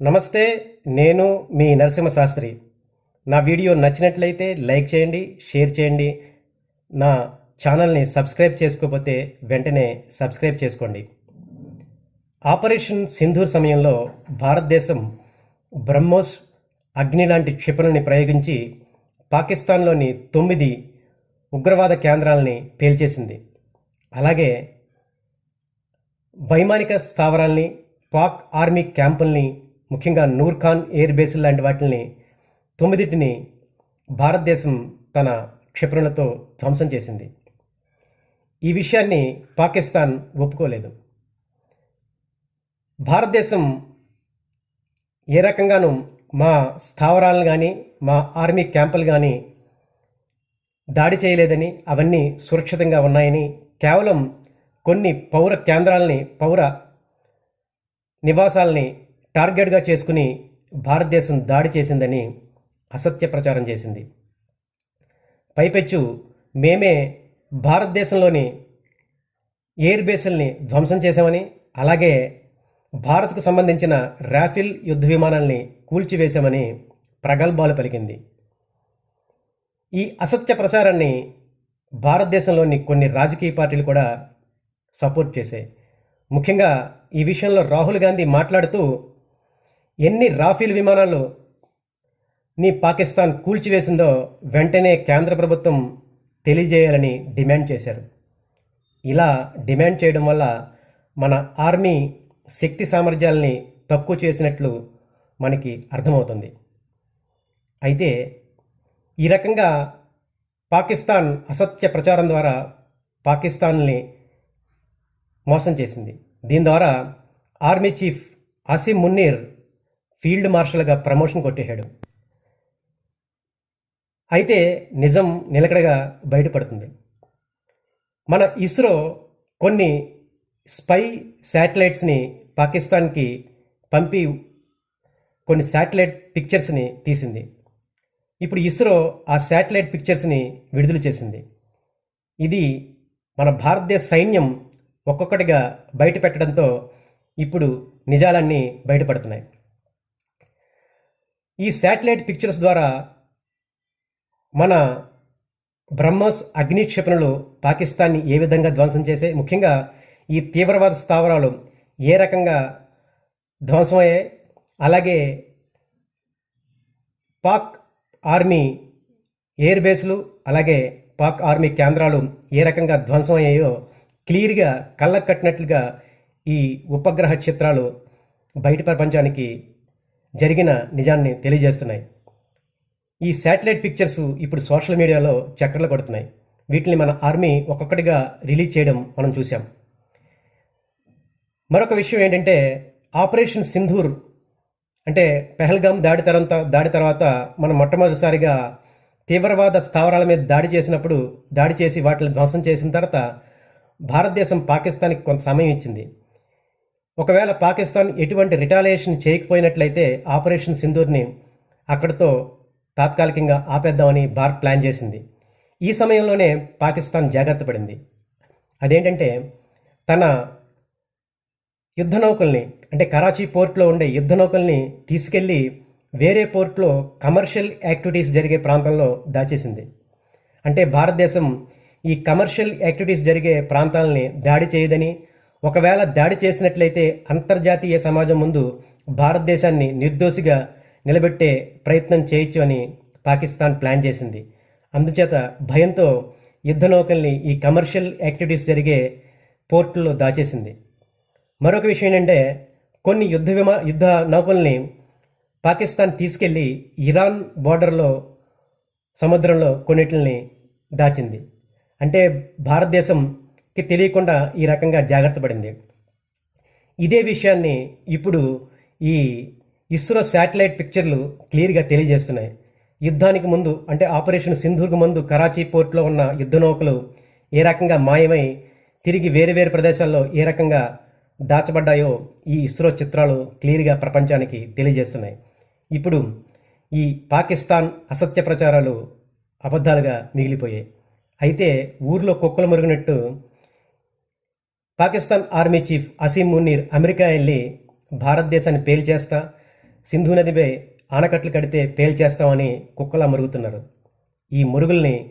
నమస్తే నేను మీ నరసింహ శాస్త్రి నా వీడియో నచ్చినట్లయితే లైక్ చేయండి షేర్ చేయండి. నా ఛానల్ని సబ్స్క్రైబ్ చేసుకోకపోతే వెంటనే సబ్స్క్రైబ్ చేసుకోండి. ఆపరేషన్ సింధూర్ సమయంలో భారతదేశం బ్రహ్మోస్ అగ్ని లాంటి క్షిపణుల్ని ప్రయోగించి పాకిస్తాన్లోని తొమ్మిది ఉగ్రవాద కేంద్రాలని పేల్చేసింది. అలాగే వైమానిక స్థావరాల్ని పాక్ ఆర్మీ క్యాంపుల్ని ముఖ్యంగా నూర్ఖాన్ ఎయిర్ బేస్ లాంటి వాటిని తొమ్మిదిటిని భారతదేశం తన క్షిపణులతో ధ్వంసం చేసింది. ఈ విషయాన్ని పాకిస్తాన్ ఒప్పుకోలేదు. భారతదేశం ఏ రకంగానూ మా స్థావరాలను కానీ మా ఆర్మీ క్యాంపులు కానీ దాడి చేయలేదని అవన్నీ సురక్షితంగా ఉన్నాయని కేవలం కొన్ని పౌర కేంద్రాలని పౌర నివాసాలని టార్గెట్గా చేసుకుని భారతదేశం దాడి చేసిందని అసత్య ప్రచారం చేసింది. పైపెచ్చు మేమే భారతదేశంలోని ఎయిర్ బేసుల్ని ధ్వంసం చేశామని అలాగే భారత్కు సంబంధించిన రాఫిల్ యుద్ధ విమానాల్ని కూల్చివేశామని ప్రగల్భాలు పలికింది. ఈ అసత్య ప్రచారాన్ని భారతదేశంలోని కొన్ని రాజకీయ పార్టీలు కూడా సపోర్ట్ చేశాయి. ముఖ్యంగా ఈ విషయంలో రాహుల్ గాంధీ మాట్లాడుతూ ఎన్ని రాఫీల్ విమానాలు నీ పాకిస్తాన్ కూల్చివేసిందో వెంటనే కేంద్ర ప్రభుత్వం తెలియజేయాలని డిమాండ్ చేశారు. ఇలా డిమాండ్ చేయడం వల్ల మన ఆర్మీ శక్తి సామర్థ్యాల్ని తక్కువ చేసినట్లు మనకి అర్థమవుతుంది. అయితే ఈ రకంగా పాకిస్తాన్ అసత్య ప్రచారం ద్వారా పాకిస్తాన్ని మోసం చేసింది. దీని ద్వారా army chief Asim Munir field మార్షల్గా promotion కొట్టేశాడు. అయితే నిజం నిలకడగా బయటపడుతుంది. మన ఇస్రో కొన్ని స్పై శాటిలైట్స్ని పాకిస్తాన్కి పంపి కొన్ని శాటిలైట్ పిక్చర్స్ని తీసింది. ఇప్పుడు ఇస్రో ఆ శాటిలైట్ పిక్చర్స్ని విడుదల చేసింది. ఇది మన భారతదేశ సైన్యం ఒక్కొక్కటిగా బయట పెట్టడంతో ఇప్పుడు నిజాలన్నీ బయటపడుతున్నాయి. ఈ శాటిలైట్ పిక్చర్స్ ద్వారా మన బ్రహ్మోస్ అగ్ని క్షిపణులు పాకిస్తాన్ని ఏ విధంగా ధ్వంసం చేసే ముఖ్యంగా ఈ తీవ్రవాద స్థావరాలు ఏ రకంగా ధ్వంసమయ్యాయి? అలాగే పాక్ ఆర్మీ ఎయిర్ బేస్లు అలాగే పాక్ ఆర్మీ కేంద్రాలు ఏ రకంగా ధ్వంసం అయ్యాయో క్లియర్గా కళ్ళకు కట్టినట్లుగా ఈ ఉపగ్రహ చిత్రాలు బయట ప్రపంచానికి జరిగిన నిజాన్ని తెలియజేస్తున్నాయి. ఈ శాటిలైట్ పిక్చర్స్ ఇప్పుడు సోషల్ మీడియాలో చక్కర్లు కొడుతున్నాయి. వీటిని మన ఆర్మీ ఒక్కొక్కటిగా రిలీజ్ చేయడం మనం చూసాం మరొక విషయం ఏంటంటే ఆపరేషన్ సింధూర్ అంటే పెహల్గాం దాడి తర్వాత దాడి తర్వాత మనం మొట్టమొదటిసారిగా తీవ్రవాద స్థావరాల మీద దాడి చేసినప్పుడు దాడి చేసి వాటిని ధ్వంసం చేసిన తర్వాత భారతదేశం పాకిస్తాన్కి కొంత సమయం ఇచ్చింది. ఒకవేళ పాకిస్తాన్ ఎటువంటి రిటాలియేషన్ చేయకపోయినట్లయితే ఆపరేషన్ సింధూర్ని అక్కడితో తాత్కాలికంగా ఆపేద్దామని భారత్ ప్లాన్ చేసింది. ఈ సమయంలోనే పాకిస్తాన్ జాగ్రత్త పడింది. అదేంటంటే తన యుద్ధ నౌకల్ని అంటే కరాచీ పోర్ట్లో ఉండే యుద్ధ నౌకల్ని తీసుకెళ్ళి వేరే పోర్ట్లో కమర్షియల్ యాక్టివిటీస్ జరిగే ప్రాంతంలో దాచేసింది. అంటే భారతదేశం ఈ కమర్షియల్ యాక్టివిటీస్ జరిగే ప్రాంతాలని దాడి చేయదని ఒకవేళ దాడి చేసినట్లయితే అంతర్జాతీయ సమాజం ముందు భారతదేశాన్ని నిర్దోషిగా నిలబెట్టే ప్రయత్నం చేయొచ్చు అని పాకిస్తాన్ ప్లాన్ చేసింది. అందుచేత భయంతో యుద్ధ నౌకల్ని ఈ కమర్షియల్ యాక్టివిటీస్ జరిగే పోర్టుల్లో దాచేసింది. మరొక విషయం ఏంటంటే కొన్ని యుద్ధ విమా యుద్ధ నౌకల్ని పాకిస్తాన్ తీసుకెళ్ళి ఇరాన్ బోర్డర్లో సముద్రంలో కొన్నిటిని దాచింది. అంటే భారతదేశం కి తెలియకుండా ఈ రకంగా జాగ్రత్త పడింది. ఇదే విషయాన్ని ఇప్పుడు ఈ ఇస్రో శాటిలైట్ పిక్చర్లు క్లియర్గా తెలియజేస్తున్నాయి. యుద్ధానికి ముందు అంటే ఆపరేషన్ సింధూర్కు ముందు కరాచీ పోర్ట్లో ఉన్న యుద్ధ నౌకలు ఏ రకంగా మాయమై తిరిగి వేరు వేరు ప్రదేశాల్లో ఏ రకంగా దాచబడ్డాయో ఈ ఇస్రో చిత్రాలు క్లియర్గా ప్రపంచానికి తెలియజేస్తున్నాయి. ఇప్పుడు ఈ పాకిస్తాన్ అసత్య ప్రచారాలు అబద్ధాలుగా మిగిలిపోయాయి. అయితే ఊర్లో కుక్కలు మురిగినట్టు Pakistan army chief Asim Munir America వెళ్ళి భారతదేశాన్ని పేల్చేస్తా సింధు నదిపై ఆనకట్లు కడితే పేల్చేస్తామని కుక్కలా మరుగుతున్నారు. ఈ మురుగుల్ని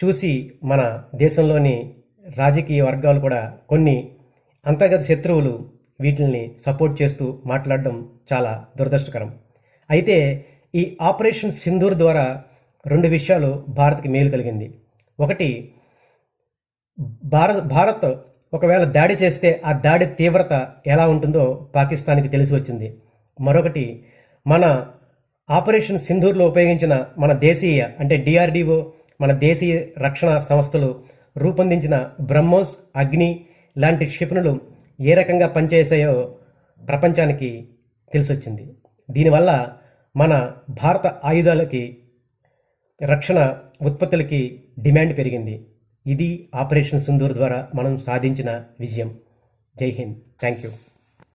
చూసి మన దేశంలోని రాజకీయ వర్గాలు కూడా కొన్ని అంతర్గత శత్రువులు వీటిని సపోర్ట్ చేస్తూ మాట్లాడడం చాలా దురదృష్టకరం. అయితే ఈ ఆపరేషన్ సింధూర్ ద్వారా రెండు విషయాలు భారత్కి మేలు కలిగింది. ఒకటి భారత్ భారత్ ఒకవేళ దాడి చేస్తే ఆ దాడి తీవ్రత ఎలా ఉంటుందో పాకిస్తాన్కి తెలిసి వచ్చింది. మరొకటి మన ఆపరేషన్ సింధూర్లో ఉపయోగించిన మన దేశీయ అంటే డిఆర్డిఓ మన దేశీయ రక్షణ సంస్థలు రూపొందించిన బ్రహ్మోస్ అగ్ని లాంటి క్షిపణులు ఏ రకంగా పనిచేసాయో ప్రపంచానికి తెలిసొచ్చింది దీనివల్ల మన భారత ఆయుధాలకి రక్షణ ఉత్పత్తులకి డిమాండ్ పెరిగింది. ఇది ఆపరేషన్ సుందూర్ ద్వారా మనం సాధించిన విజయం. జై హింద్. Thank you